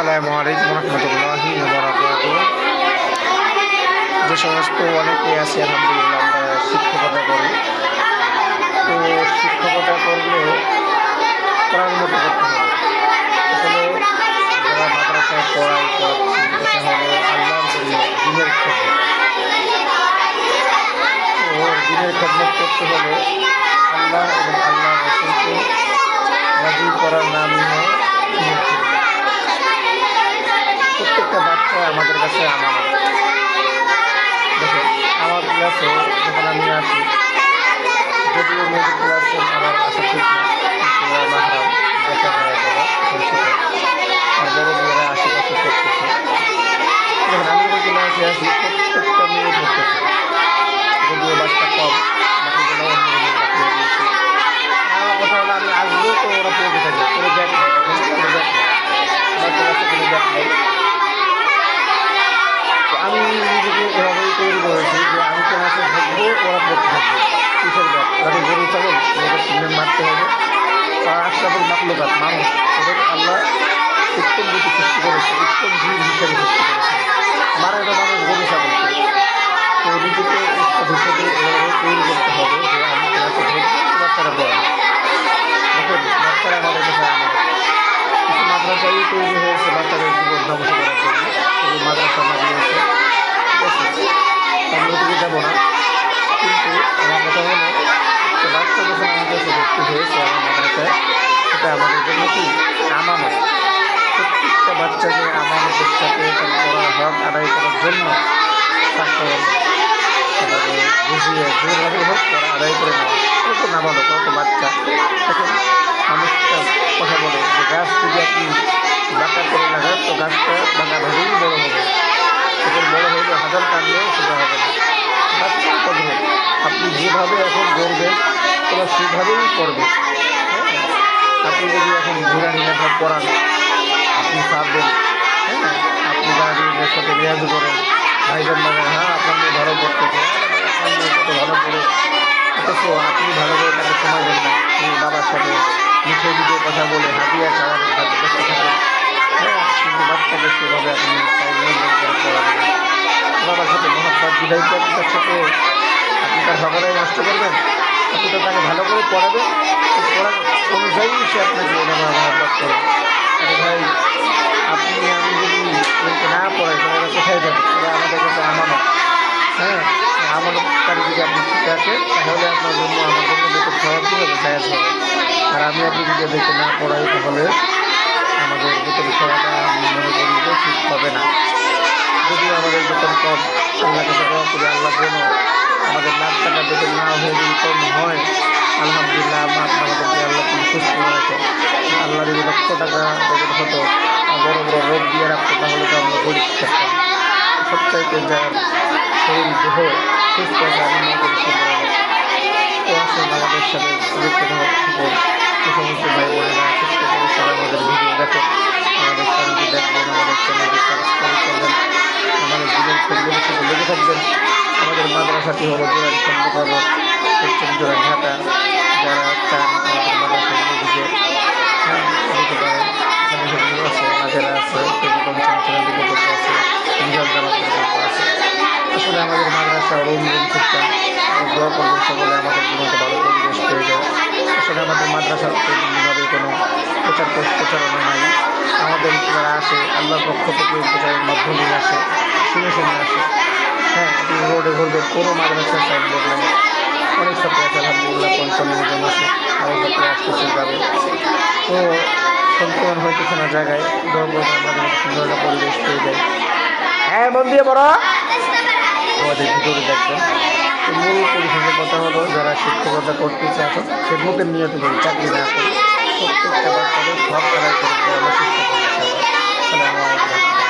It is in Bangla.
আসসালামু আলাইকুম রহমতুল্লাহি যে সমস্ত অনেকে আছে, আলহামদুলিল্লাহ, আমরা শিক্ষকতা করি। তো শিক্ষকতা করলে প্রাণ মতো করতে হবে। আসলে মাদ্রাসায় পড়াই পড়াচ্ছি এটা দিনের ক্ষেত্রে তো দিনের খেদমত করতে হলে আল্লাহ এবং আমাদের কাছে আমার দেখেন আমার কাছে যখন আমি আসি যদিও মেয়েদের ক্লাসে ওরা পড়তে থাকবে। কিসের ব্যাগ যাতে গরু, ছাগল, ওদের মারতে হবে। তারা আশরাফুল মাকলুকাত মানুষ ওদের আল্লাহ উত্তম রূপে সৃষ্টি করেছে, উত্তম জীব হিসেবে সৃষ্টি করেছে। মারা এটা মানুষ গরু ছাগলকে তো নিজেকে একটা হিসেবে এভাবে তৈরি করতে হবে যে আমি ক্লাসে থাকব বাচ্চারা পড়াবো দেখেন বাচ্চারা আমাদের কাছে আমাদের মাদ্রাসাই তৈরি হয়েছে বাচ্চাদের জীবন ধ্বংস করার জন্য। শুধু মাদ্রাসা লাগিয়েছে ঠিক আছে আমি ওদিকে যাব না কিন্তু আমার কথা হলো যে বাচ্চা যখন আমার কাছে ভর্তি হয়েছে আমার মাদ্রাসায় সেটা আমাদের জন্য কি? আমানত প্রত্যেকটা বাচ্চাকে আমানতের সাথে পড়ার হক আদায় করার জন্য তারপরে বুঝিয়ে যেভাবে হোক তারা আদায় করে নেওয়া। কত নামানো কত বাচ্চা। মানুষটা কথা বলে যে গাছ যদি আপনি বাঁকা করে লাগান, তো গাছটা বাঁকাভাবেই বড় হবে। সেটা বড় হইলে হাজার কাটলেও সেটা হবে না। কথা আপনি যেভাবে এখন গড়বেন ওরা সেভাবেই করবে। আপনি যদি এখন ঘোরা নিরাপা পড়ান আপনি পারবেন হ্যাঁ আপনি গাড়ির সাথে রেয়াজ করেন, ভাইজান মানে হ্যাঁ আপনার মেয়ে ভালো কত ভালো পড়ে আপনি ভালো করে তাকে সময় না। তুমি বাবার সাথে মিঠে মিঠে কথা বলে হাতিয়ে খাওয়ার সাথে ব্যস্ত থাকেন। হ্যাঁ আপনি বাবার সাথে মহাব্বাত বিধায়িত তার সাথে আপনি তার ভাবনাই নষ্ট করবেন? তো তাকে ভালো করে পড়াবে। তো পড়ার অনুযায়ী সে আপনাকে করবে ভাই, আপনি আমি যদি না পড়াই তাহলে কোথায় যাবে? ওরা আমাদের কাছে আমানত। হ্যাঁ আমানতকারী যদি আপনি ঠিক আছে তাহলে আপনার জন্য আমার জন্য বেতন খাওয়া কী হবে, জায়াজ হবে। আর আমি আপনি যদি এদেরকে না পড়াই, তাহলে আমাদের বেতন খাওয়াটা আমি মনে করি যে ঠিক হবে না। যদিও আমাদের বেতন কম আল্লাহ কাছে করি আল্লাহ যেন আমাদের লাখ টাকা বেতন না হয়ে যদি আল্লাহ সুস্থ যদি লক্ষ টাকা হতো বড় বড় রোগ দিয়ে রাখতো, তাহলে তো আমরা গরিব সবচাইতে যার শরীর দেহ সুস্থ আছে, আমি মনে আমাদের সাথে চেষ্টা করে সারা আমাদের ভিডিও দেখেন থাকবেন আমাদের মাদ্রাসাটি হলো জোরান চন্দ্রকর পশ্চিম জোরান ঢাকা, যারা চান আমাদের দিকে দিতে পারেন আছে নাজেরা আছে টেলিকম আমাদের মাদ্রাসা রুম রুম সিস্টেম দোয়া করবেন সকলে আমাদের একটা ভালো পরিবেশ পেয়ে আমাদের মাদ্রাসার কোনো প্রচার প্রচারণা নাই আমাদের যারা আসে আল্লাহর পক্ষ থেকে প্রচারের মাধ্যমে আসে শুনে শুনে আসে হ্যাঁ রোডে কোনো মাদ্রাসার সাইনবোর্ড নেই অনেক ছাত্র আছে আলহামদুলিল্লাহ পঞ্চান্ন জন আছে আরও ছাত্র আসতেছে যাবে তো সন্তুলন হইতেছে না জায়গায় সুন্দর একটা পরিবেশ পেয়ে যায় হ্যাঁ মন দিয়ে বড়। আমাদের ভিতরে দেখবেন মূল পরিশেষের কথা হলো যারা শিক্ষকতা করতে চায় খেদমতের নিয়ত করে চাকরি না করে প্রত্যেকটা বাচ্চাদের সব আদায় করে দেওয়ার চেষ্টা করতে হবে আসসালামু আলাইকুম